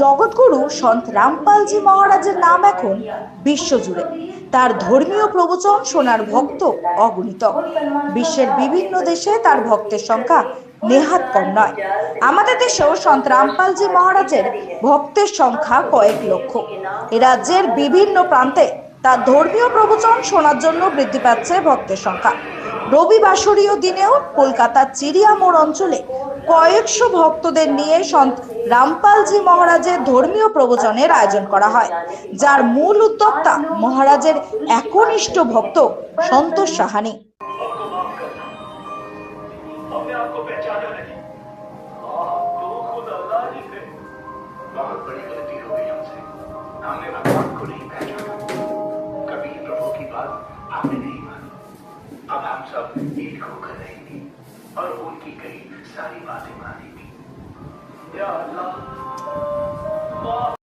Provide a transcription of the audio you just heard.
জগৎগুরু সন্ত রামপালজি মহারাজের নাম এখন বিশ্বজুড়ে। তার ধর্মীয় প্রবচন শোনার ভক্ত অগণিত। বিশ্বের বিভিন্ন দেশে তার ভক্তের সংখ্যা নেহাত কম নয়। আমাদের দেশেও সন্ত রামপালজি মহারাজের ভক্তের সংখ্যা কয়েক লক্ষ। এ রাজ্যের বিভিন্ন প্রান্তে তার ধর্মীয় প্রবচন শোনার জন্য বৃদ্ধি পাচ্ছে ভক্তের সংখ্যা। রবিবাসরীয় দিনেও কলকাতার চিড়িয়া মোড় অঞ্চলে কয়েকশো ভক্তদের নিয়ে সন্ত রামপালজি মহারাজের ধর্মীয় প্রবচনের আয়োজন করা হয় যার মূল উদ্যোক্তা মহারাজের একনিষ্ঠ ভক্ত সন্তোষ সাহানি हमने आपको पहचाना नहीं आप तो खुद अल्लाह ही थे बहुत बड़ी गलती हो गई हमसे हमने भगवान को नहीं पहचाना कभी प्रभु की बात आपने नहीं मानी अब हम सब एक होकर रहेंगे और उनकी कई सारी बातें मानेंगे। या अल्लाह